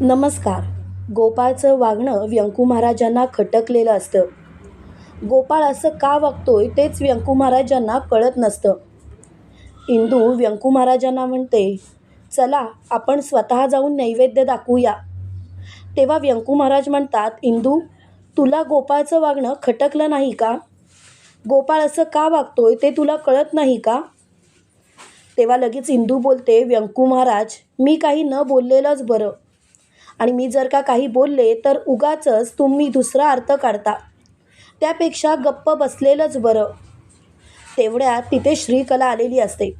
नमस्कार. गोपाळचं वागणं व्यंकू महाराजांना खटकलेलं असतं. गोपाळ असं का वागतोय तेच व्यंकू महाराजांना कळत नसतं. इंदू व्यंकू महाराजांना म्हणते चला आपण स्वतः जाऊन नैवेद्य दाखवूया. तेव्हा व्यंकू महाराज म्हणतात इंदू तुला गोपाळचं वागणं खटकलं नाही का? गोपाळ असं का वागतोय ते तुला कळत नाही का? तेव्हा लगेच इंदू बोलते व्यंकू महाराज मी काही न बोललेलंच बरं. आणि मी जर का काही बोलले तर उगाचच तुम्ही दुसरा अर्थ काढता. त्यापेक्षा गप्प बसलेलंच बरं. तेवढ्यात तिथे श्रीकला आलेली असते.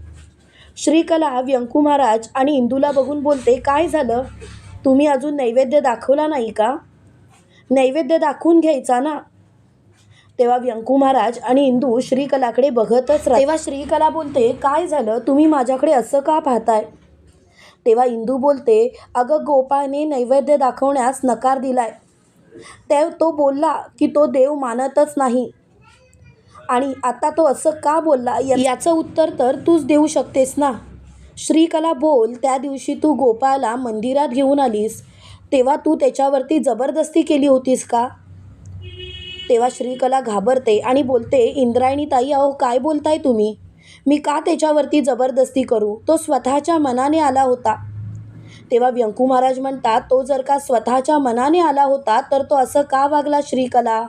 श्रीकला व्यंकू महाराज आणि इंदूला बघून बोलते काय झालं? तुम्ही अजून नैवेद्य दाखवला नाही का? नैवेद्य दाखवून घ्यायचा ना? तेव्हा व्यंकू महाराज आणि इंदू श्रीकलाकडे बघतच तेव्हा श्रीकला बोलते काय झालं? तुम्ही माझ्याकडे असं का पाहताय? तेव्हा इंदू बोलते अगं गोपाळने नैवेद्य दाखवण्यास नकार दिलाय. त्या तो बोलला की तो देव मानतच नाही. आणि आता तो असं का बोलला? या- याचं उत्तर तर तूच देऊ शकतेस ना. श्रीकला बोल त्या दिवशी तू गोपाळला मंदिरात घेऊन आलीस. तेव्हा तू त्याच्यावरती जबरदस्ती केली होतीस का? तेव्हा श्रीकला घाबरते आणि बोलते इंद्रायणी ताई अहो काय बोलताय तुम्ही? मी का त्याच्यावरती जबरदस्ती करू? तो स्वतःच्या मनाने आला होता. तेव्हा व्यंकू महाराज म्हणतात तो जर का स्वतःच्या मनाने आला होता तर तो असं का वागला श्रीकला?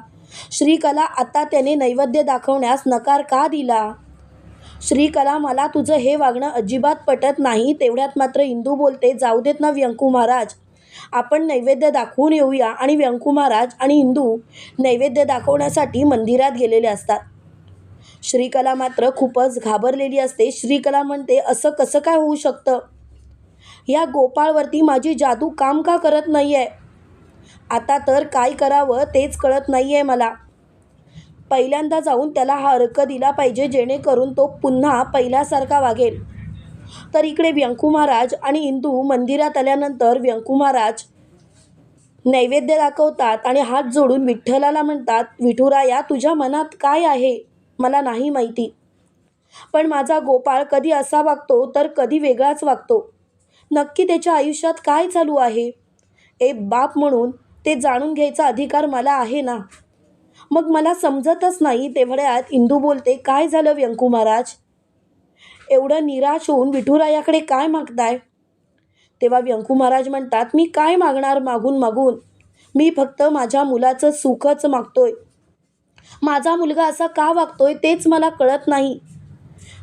श्रीकला आता त्याने नैवेद्य दाखवण्यास नकार का दिला? श्रीकला मला तुझं हे वागणं अजिबात पटत नाही. तेवढ्यात मात्र इंदू बोलते जाऊ देत ना व्यंकू महाराज. आपण नैवेद्य दाखवून येऊया. आणि व्यंकू महाराज आणि इंदू नैवेद्य दाखवण्यासाठी मंदिरात गेलेले असतात. श्रीकला मात्र खूपच घाबरलेली असते. श्रीकला म्हणते असं कसं काय होऊ शकतं? या गोपाळवरती माझी जादू काम का करत नाही आहे आता तर काय करावं तेच कळत नाही आहे मला. पहिल्यांदा जाऊन त्याला हा अर्क दिला पाहिजे जेणेकरून तो पुन्हा पहिल्यासारखा वागेल. तर इकडे व्यंकू महाराज आणि इंदू मंदिरात आल्यानंतर व्यंकू महाराज नैवेद्य दाखवतात आणि हात जोडून विठ्ठलाला म्हणतात विठुराया तुझ्या मनात काय आहे? मला नाही माहिती. पण माझा गोपाळ कधी असा वागतो तर कधी वेगळाच वागतो. नक्की त्याच्या आयुष्यात काय चालू आहे? ए बाप म्हणून ते जाणून घ्यायचा अधिकार मला आहे ना? मग मला समजतच नाही तेवढ्यात इंदू बोलते काय झालं व्यंकू महाराज? एवढं निराश होऊन विठुरायाकडे काय मागताय? तेव्हा व्यंकू महाराज म्हणतात मी काय मागणार मागून मागून? मी फक्त माझ्या मुलाचं सुखच मागतोय. माझा मुलगा असा का वागतोय तेच मला कळत नाही.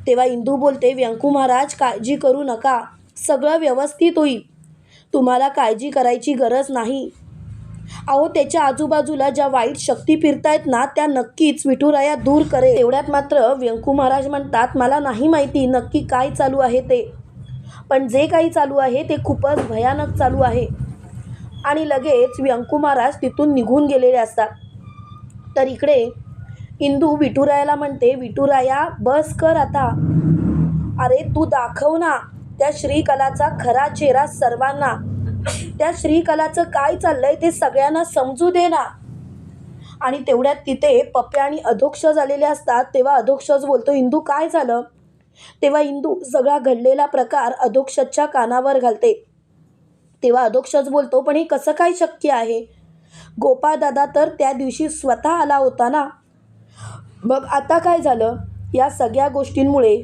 तेव्हा इंदू बोलते व्यंकू महाराज काळजी करू नका. सगळं व्यवस्थित होईल. तुम्हाला काळजी करायची गरज नाही. अहो त्याच्या आजूबाजूला ज्या वाईट शक्ती फिरतायत ना त्या नक्कीच विठुराया दूर करे तेवढ्यात मात्र व्यंकू महाराज म्हणतात मला नाही माहिती नक्की काय चालू आहे ते. पण जे काही चालू आहे ते खूपच भयानक चालू आहे. आणि लगेच व्यंकू महाराज तिथून निघून गेलेले असतात. तर इकडे इंदू विठुरायाला म्हणते विठुराया बस कर आता. अरे तू दाखव ना त्या श्रीकलाचा खरा चेहरा सर्वांना. त्या श्रीकलाचं काय चाललंय ते सगळ्यांना समजू दे ना. आणि तेवढ्यात तिथे पप्प्या आणि अधोक्ष झालेले असतात. तेव्हा अधोक्षच बोलतो इंदू काय झालं? तेव्हा इंदू सगळा घडलेला प्रकार अधोक्षच्या कानावर घालते. तेव्हा अधोक्षच बोलतो पण हे कसं काय शक्य आहे? गोपाळदादा तर त्या दिवशी स्वतः आला होता ना? मग आता काय झालं? या सगळ्या गोष्टींमुळे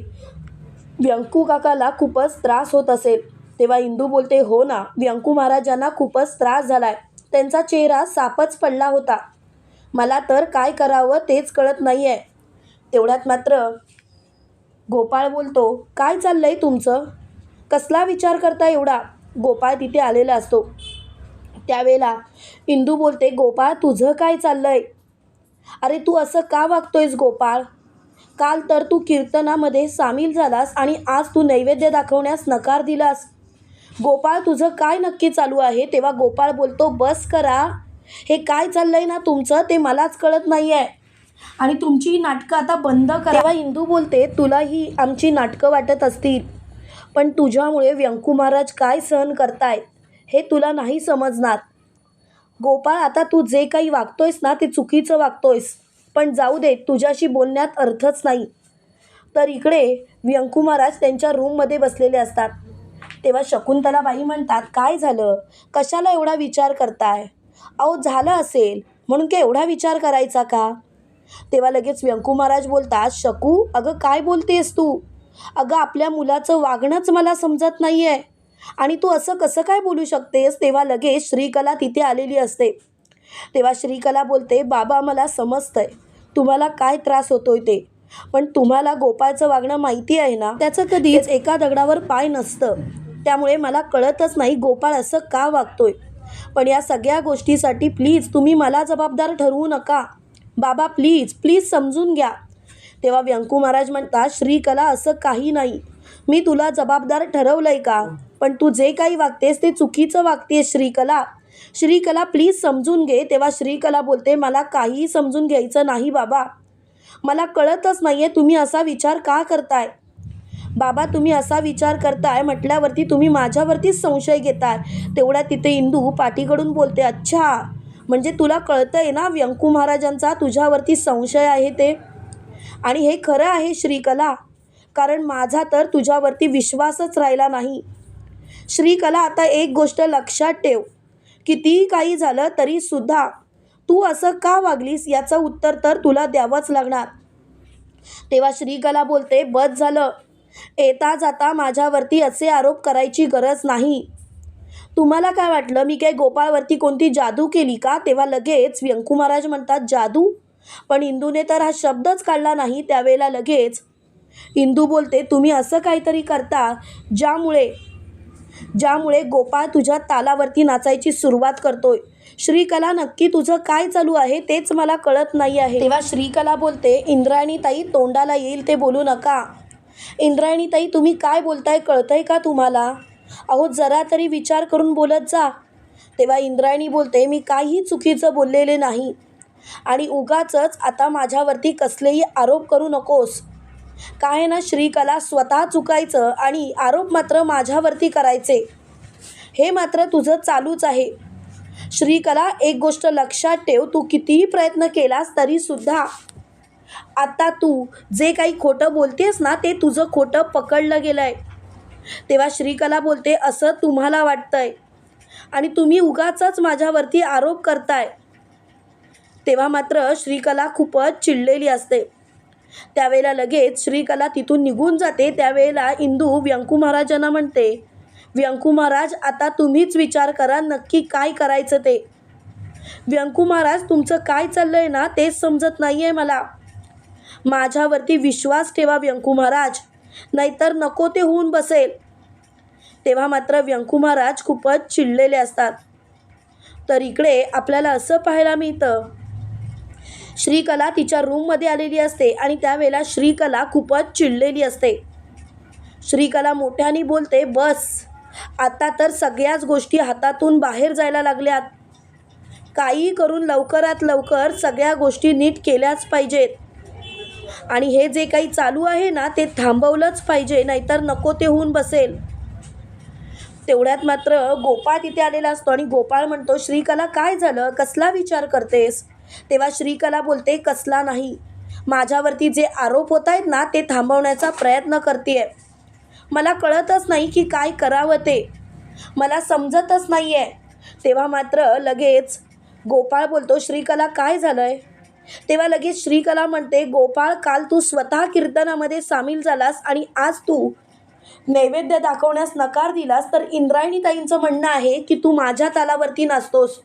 व्यंकू काकाला खूपच त्रास होत असेल. तेव्हा इंदू बोलते हो ना व्यंकू महाराजांना खूपच त्रास झालाय. त्यांचा चेहरा सापच पडला होता. मला तर काय करावं तेच कळत नाही आहे तेवढ्यात मात्र गोपाळ बोलतो काय चाललंय तुमचं? कसला विचार करता एवढा? गोपाळ तिथे आलेला असतो. त्यावेळेला इंदू बोलते गोपाळ तुझं काय चाललंय? अरे तू असं का वागतोयस गोपाळ? काल तर तू कीर्तनामध्ये सामील झालास आणि आज तू नैवेद्य दाखवण्यास नकार दिलास. गोपाळ तुझं काय नक्की चालू आहे? तेव्हा गोपाळ बोलतो बस करा. हे काय चाललंय ना तुमचं ते मलाच कळत नाही आहे आणि तुमची ही नाटकं आता बंद करा. तेव्हा इंदू बोलते तुला ही आमची नाटकं वाटत असतील पण तुझ्यामुळे व्यंकू महाराज काय सहन करतायत? हे तुला नाही समजणार. गोपाळ आता तू जे काही वागतोयस ना ते चुकीचं वागतोयस. पण जाऊ दे तुझ्याशी बोलण्यात अर्थच नाही. तर इकडे व्यंकू महाराज त्यांच्या रूममध्ये बसलेले असतात. तेव्हा शकुंतलाबाई म्हणतात काय झालं? कशाला एवढा विचार करताय? अहो झालं असेल. म्हणून काय एवढा विचार करायचा का? तेव्हा लगेच व्यंकू महाराज बोलतात शकू अगं काय बोलतेस तू? अगं आपल्या मुलाचं वागणंच मला समजत नाही आहे आणि तू असं कसं काय बोलू शकतेस? तेव्हा लगेच श्रीकला तिथे आलेली असते. तेव्हा श्रीकला बोलते बाबा मला समजतंय. तुम्हाला काय त्रास होतोय ते. पण तुम्हाला गोपाळचं वागणं माहिती आहे ना त्याचं कधीच एका दगडावर पाय नसतं. त्यामुळे मला कळतच नाही गोपाळ असं का वागतोय. पण या सगळ्या गोष्टीसाठी प्लीज तुम्ही मला जबाबदार ठरवू नका. बाबा प्लीज प्लीज समजून घ्या. तेव्हा व्यंकू महाराज म्हणतात श्रीकला असं काही नाही. मी तुला जबाबदार ठरवलंय का? पण तू जे काही वागतेस ते चुकीचं वागतेस श्रीकला. श्रीकला प्लीज समजून घे. तेव्हा श्रीकला बोलते मला काहीही समजून घ्यायचं नाही बाबा. मला कळतच नाही आहे तुम्ही असा विचार का करताय? बाबा तुम्ही असा विचार करताय म्हटल्यावरती तुम्ही माझ्यावरतीच संशय घेताय. तेवढ्या तिथे इंदू पाठीकडून बोलते अच्छा. म्हणजे तुला कळतंय ना व्यंकू महाराजांचा तुझ्यावरती संशय आहे ते? आणि हे खरं आहे श्रीकला. कारण माझा तर तुझ्यावरती विश्वासच राहिला नाही. श्रीकला आता एक गोष्ट लक्षात ठेव. कितीही काही झालं तरीसुद्धा तू असं का वागलीस याचं उत्तर तर तुला द्यावंच लागणार. तेव्हा श्रीकला बोलते बस झालं. येता जाता माझ्यावरती असे आरोप करायची गरज नाही. तुम्हाला काय वाटलं? मी काय गोपाळवरती कोणती जादू केली का? तेव्हा लगेच व्यंकू महाराज म्हणतात जादू? पण इंदूने तर हा शब्दच काढला नाही. त्यावेळेला लगेच इंदू बोलते तुम्ही असं काहीतरी करता ज्यामुळे ज्यामुळे गोपाळ तुझ्या तालावरती नाचायची सुरुवात करतोय. श्रीकला नक्की तुझं काय चालू आहे तेच मला कळत नाही आहे. तेव्हा श्रीकला बोलते इंद्रायणी ताई तोंडाला येईल ते बोलू नका. इंद्रायणी ताई तुम्ही काय बोलताय कळतंय का तुम्हाला? अहो जरा तरी विचार करून बोलत जा. तेव्हा इंद्रायणी बोलते मी काही चुकीचं बोललेले नाही. आणि उगाचच आता माझ्यावरती कसलेही आरोप करू नकोस. काय ना श्रीकला स्वतः चुकायचं आणि आरोप मात्र माझ्यावरती करायचे. हे मात्र तुझं चालूच आहे. श्रीकला एक गोष्ट लक्षात ठेव तू कितीही प्रयत्न केलास तरीसुद्धा आता तू जे काही खोटं बोलतेस ना ते तुझं खोटं पकडलं गेलं आहे तेव्हा श्रीकला बोलते असं तुम्हाला वाटतंय. आणि तुम्ही उगाचच माझ्यावरती आरोप करताय. तेव्हा मात्र श्रीकला खूपच चिडलेली असते. त्यावेळेला लगेच श्रीकला तिथून निघून जाते. त्यावेळेला इंदू व्यंकू महाराजांना म्हणते व्यंकू महाराज आता तुम्हीच विचार करा नक्की काय करायचं ते. व्यंकू महाराज तुमचं काय चाललं आहे ना तेच समजत नाही आहे मला. माझ्यावरती विश्वास ठेवा व्यंकू महाराज नाहीतर नको ते होऊन बसेल. तेव्हा मात्र व्यंकू महाराज खूपच चिडलेले असतात. तर इकडे आपल्याला असं पाहायला मिळतं श्रीकला तिच्या रूममध्ये आलेली असते आणि त्यावेळेला श्रीकला खूपच चिडलेली असते. श्रीकला मोठ्याने बोलते बस आता तर सगळ्याच गोष्टी हातातून बाहेर जायला लागल्यात. काही करून लवकरात लवकर सगळ्या गोष्टी नीट केल्याच पाहिजेत. आणि हे जे काही चालू आहे ना ते थांबवलंच पाहिजे नाहीतर नको ते होऊन बसेल. तेवढ्यात मात्र गोपाळ तिथे आलेला असतो आणि गोपाळ म्हणतो श्रीकला काय झालं? कसला विचार करतेस? तेव्हा श्रीकला बोलते कसला नाही. माझ्यावरती जे आरोप होत आहेत ना ते थांबवण्याचा प्रयत्न करते मला कळतच नाही की काय करावं ते. मला समजतच नाही आहे तेव्हा मात्र लगेच गोपाळ बोलतो श्रीकला काय झालं आहे तेव्हा लगेच श्रीकला म्हणते गोपाळ काल तू स्वतः कीर्तनामध्ये सामील झालास आणि आज तू नैवेद्य दाखवण्यास नकार दिलास तर इंद्रायणीताईंचं म्हणणं आहे की तू माझ्या तालावरती नाचतोस.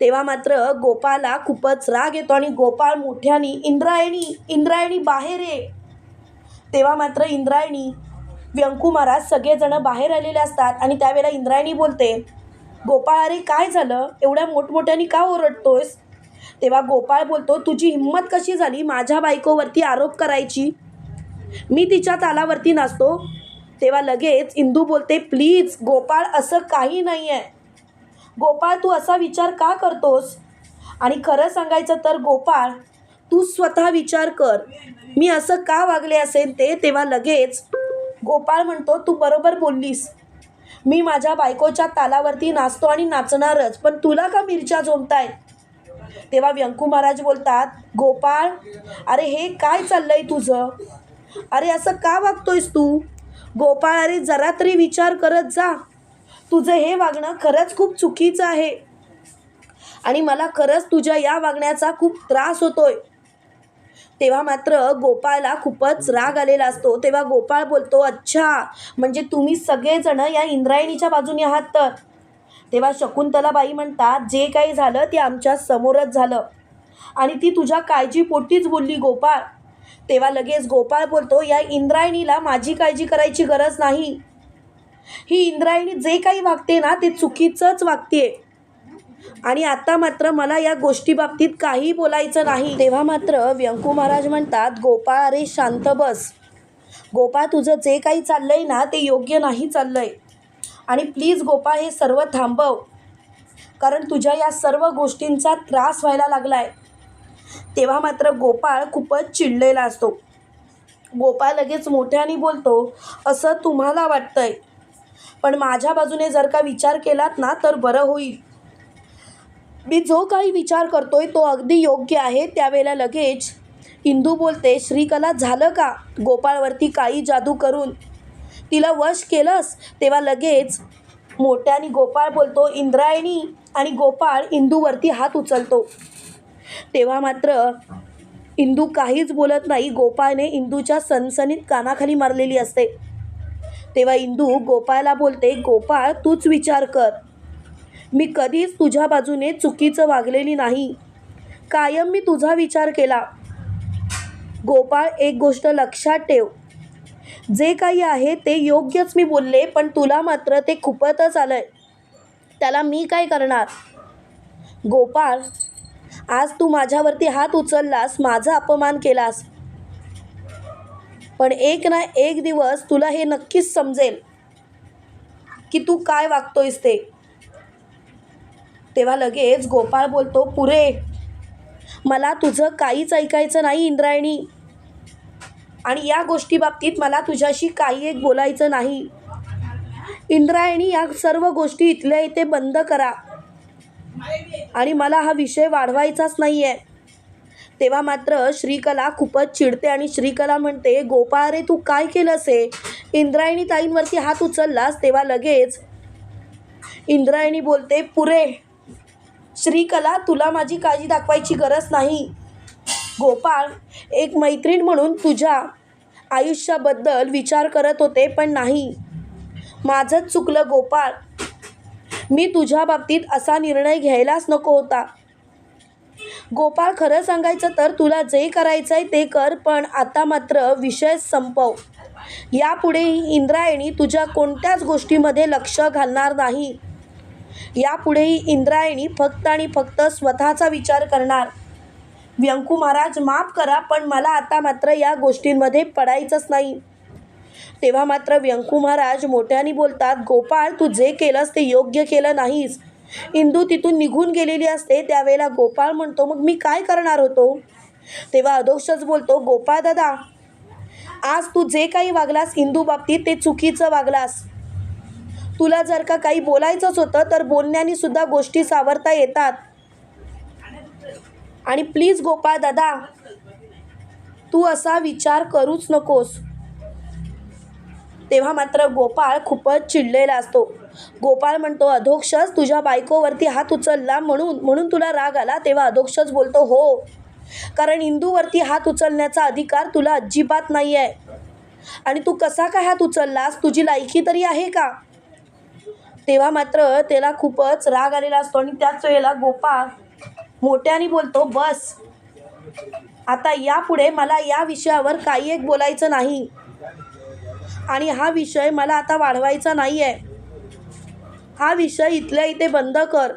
तेव्हा मात्र गोपाळला खूपच राग येतो आणि गोपाळ मोठ्याने इंद्रायणी इंद्रायणी बाहेर ये. तेव्हा मात्र इंद्रायणी व्यंकू महाराज सगळेजणं बाहेर आलेले असतात आणि त्यावेळेला इंद्रायणी बोलते गोपाळ अरे काय झालं? एवढ्या मोठमोठ्याने का ओरडतोयस? तेव्हा गोपाळ बोलतो तुझी हिंमत कशी झाली? माझ्या बायकोवरती आरोप करायची? मी तिच्या तालावरती नाचतो तेव्हा लगेच इंदू बोलते प्लीज गोपाळ असं काही नाही आहे गोपाळ तू असा विचार का करतोस? आणि खरं सांगायचं तर गोपाळ तू स्वतः विचार कर. मी असं का वागले असेल ते तेव्हा लगेच. गोपाळ म्हणतो तू बरोबर बोललीस. मी माझ्या बायकोच्या तालावरती नाचतो आणि नाचणारच पण तुला का मिरच्या जोमतायत? तेव्हा व्यंकू महाराज बोलतात गोपाळ अरे हे काय चाललंय तुझं? अरे असं का वागतोयस तू? गोपाळ अरे जरा तरी विचार करत जा. तुझं हे वागणं खरंच खूप चुकीचं आहे. आणि मला खरंच तुझ्या या वागण्याचा खूप त्रास होतोय. तेव्हा मात्र गोपाळला खूपच राग आलेला असतो. तेव्हा गोपाळ बोलतो अच्छा म्हणजे तुम्ही सगळेजण या इंद्रायणीच्या बाजूने आहात तर? तेव्हा शकुंतलाबाई म्हणतात जे काही झालं ते आमच्या समोरच झालं. आणि ती तुझ्या काळजीपोटीच बोलली गोपाळ. तेव्हा लगेच गोपाळ बोलतो या इंद्रायणीला माझी काळजी करायची गरज नाही. ही इंद्रायणी जे काही वागते ना ते चुकीचंच वागते आणि आता मात्र मला या गोष्टी बाबतीत काही बोलायचं नाही. तेव्हा मात्र व्यंकू महाराज म्हणतात गोपाळ अरे शांत बस. गोपाळ तुझं जे काही चाललंय ना ते योग्य नाही चाललंय. आणि प्लीज गोपाळ हे सर्व थांबव. कारण तुझ्या या सर्व गोष्टींचा त्रास व्हायला लागलाय. तेव्हा मात्र गोपाळ खूपच चिडलेला असतो. गोपाळ लगेच मोठ्याने बोलतो असं तुम्हाला वाटतंय. पण माझ्या बाजूने जर का विचार केलात ना तर बरं होईल. मी जो काही विचार करतोय तो अगदी योग्य आहे. त्यावेळेला लगेच इंदू बोलते श्रीकला झालं का? गोपाळवरती काही जादू करून. तिला वश केलंस? तेव्हा लगेच मोठ्याने गोपाळ बोलतो इंद्रायणी आणि गोपाळ इंदूवरती हात उचलतो. तेव्हा मात्र इंदू काहीच बोलत नाही. गोपाळने इंदूच्या सनसनीत कानाखाली मारलेली असते. तेव्हा इंदू गोपाळला बोलते गोपाळ तूच विचार कर. मी कधीच तुझ्या बाजूने चुकीचं वागलेली नाही. कायम मी तुझा विचार केला. गोपाळ एक गोष्ट लक्षात ठेव. जे काही आहे ते योग्यच मी बोलले पण तुला मात्र ते खूपतच आलंय. त्याला मी काय करणार? गोपाळ आज तू माझ्यावरती हात उचललास माझा अपमान केलास. पण एक ना एक दिवस तुला हे नक्कीच समजेल की तू काय वागतोयस ते. तेव्हा लगेच गोपाळ बोलतो पुरे मला तुझं काहीच ऐकायचं नाही इंद्रायणी. आणि या गोष्टी बाबतीत मला तुझ्याशी काही एक बोलायचं नाही. इंद्रायणी या सर्व गोष्टी इथल्या इथे बंद करा. आणि मला हा विषय वाढवायचाच नाही आहे तेव्हा मात्र श्रीकला खूपच चिडते आणि श्रीकला म्हणते गोपाळ रे तू काय केलंस हे? इंद्रायणी ताईंवरती हात उचललास तेव्हा लगेच इंद्रायणी बोलते पुरे श्रीकला तुला माझी काळजी दाखवायची गरज नाही. गोपाळ एक मैत्रीण म्हणून तुझ्या आयुष्याबद्दल विचार करत होते पण नाही. माझंच चुकलं गोपाळ. मी तुझ्या बाबतीत असा निर्णय घ्यायलाच नको होता. गोपाळ खरं सांगायचं तर तुला जे करायचं आहे ते कर पण आता मात्र विषय संपव. यापुढे इंद्रायणी तुझ्या कोणत्याच गोष्टीमध्ये लक्ष घालणार नाही. यापुढेही इंद्रायणी फक्त आणि फक्त स्वतःचा विचार करणार. व्यंकू महाराज माफ करा पण मला आता मात्र या गोष्टींमध्ये पडायचंच नाही. तेव्हा मात्र व्यंकू महाराज मोठ्याने बोलतात गोपाळ तू जे केलंस ते योग्य केलं नाहीस. इंदू तिथून निघून गेलेली असते त्यावेळेला गोपाळ म्हणतो मग मी काय करणार होतो? तेव्हा अधोक्षच बोलतो गोपाळ दादा आज तू जे काही वागलास इंदू बाबतीत ते चुकीचं वागलास. तुला जर का काही बोलायचंच होतं तर बोलण्याने सुद्धा गोष्टी सावरता येतात. आणि प्लीज गोपाळ दादा तू असा विचार करूच नकोस. तेव्हा मात्र गोपाळ खूपच चिडलेला असतो. गोपाळ म्हणतो अधोक्षच तुझ्या बायकोवरती हात उचलला म्हणून म्हणून तुला राग आला तेव्हा अधोक्षच बोलतो हो. कारण इंदूवरती हात उचलण्याचा अधिकार तुला अजिबात नाही आहे आणि तू कसा काय हात उचललास? तुझी लायकी तरी आहे का? तेव्हा मात्र त्याला खूपच राग आलेला असतो आणि त्याच वेळेला गोपाळ मोठ्याने बोलतो बस. आता यापुढे मला या विषयावर काही एक बोलायचं नाही. आणि हा विषय मला आता वाढवायचा नाही आहे हा विषय इथल्या इथे बंद कर.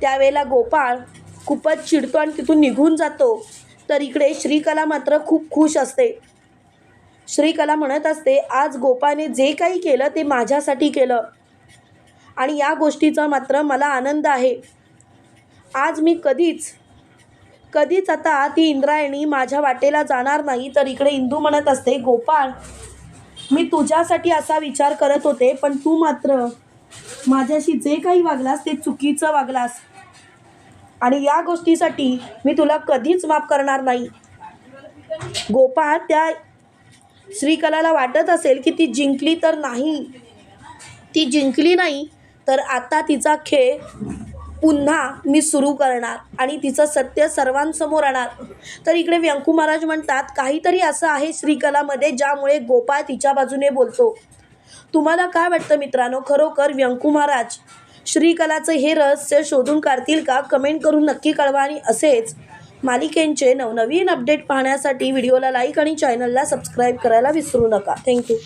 त्यावेळेला गोपाळ खूपच चिडतो आणि तिथून निघून जातो. तर इकडे श्रीकला मात्र खूप खुश असते. श्रीकला म्हणत असते आज गोपाने जे काही केलं ते माझ्यासाठी केलं. आणि या गोष्टीचा मात्र मला आनंद आहे. आज मी कधीच कधीच आता ती इंद्रायणी माझ्या वाटेला जाणार नाही. तर इकडे इंदू म्हणत असते गोपाळ मी तुझ्यासाठी असा विचार करत होते पण तू मात्र माझ्याशी जे काही वागलास ते चुकीचं वागलास. आणि या गोष्टीसाठी मी तुला कधीच माफ करणार नाही. गोपाळ त्या श्रीकलाला वाटत असेल की ती जिंकली तर नाही. ती जिंकली नाही तर आता तिचा खेळ पुन्हा मी सुरू करणार आणि तिचं सत्य सर्वांसमोर आणणार. तर इकडे व्यंकू महाराज म्हणतात काहीतरी असं आहे श्रीकलामध्ये ज्यामुळे गोपाळ तिच्या बाजूने बोलतो. तुम्हाला काय वाटतं मित्रांनो? खरोखर व्यंकू महाराज श्रीकलाचं हे रहस्य शोधून काढतील का? कमेंट करून नक्की कळवा आणि असेच मालिकेंचे नवनवीन अपडेट पाहण्यासाठी व्हिडिओला लाईक आणि चॅनलला सबस्क्राईब करायला विसरू नका. थँक्यू.